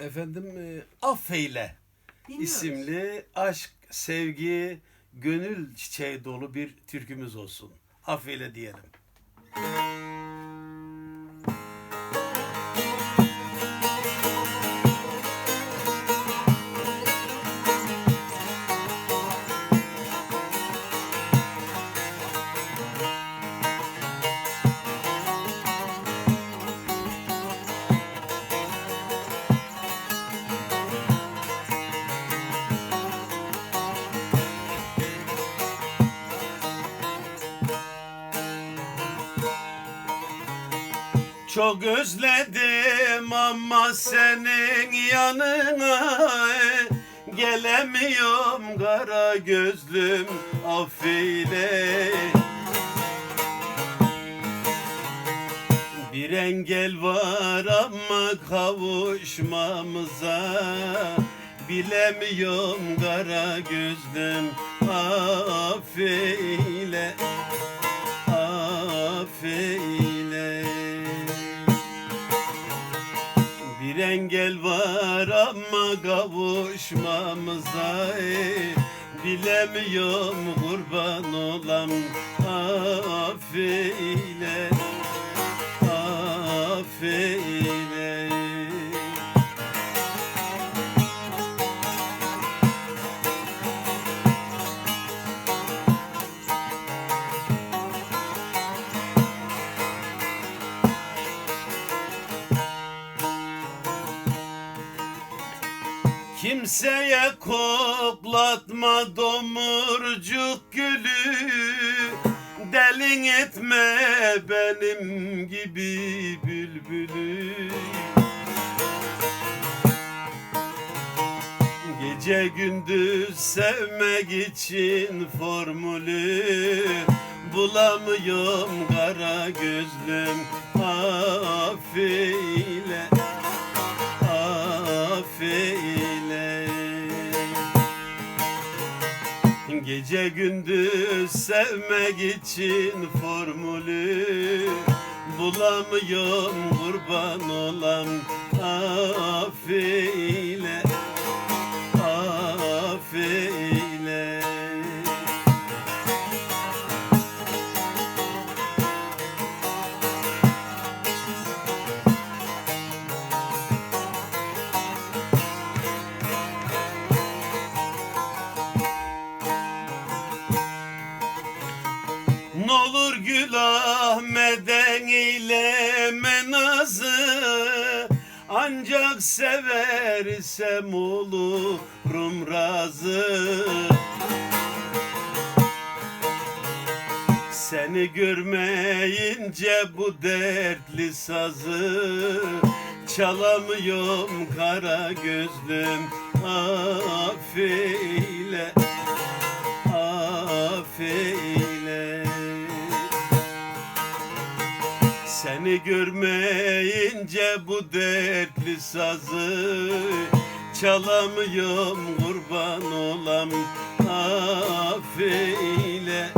efendim e, Affeyle isimli aşk, sevgi, gönül çiçeği dolu bir türkümüz olsun. Affeyle diyelim. Çok özledim ama senin yanına Gelemiyorum. Kara gözlüm affeyle. Bir engel var ama kavuşmamıza Bilemiyorum. Kara gözlüm affeyle affeyle engel var ama kavuşmamıza ey, Bilemiyorum kurban olam affeyle Kimseye koklatma domurcuk gülü. Delin etme benim gibi bülbülü. Gece gündüz sevmek için formülü. Bulamıyorum kara gözlüm affeyle Gece gündüz sevmek için formülü Bulamıyorum kurban olam. Affeyle Ancak seversem olurum razı. Seni görmeyince bu dertli sazı Çalamıyorum kara gözlüm. Affeyle Seni görmeyince bu dertli sazı Çalamıyorum kurban olam. Affeyle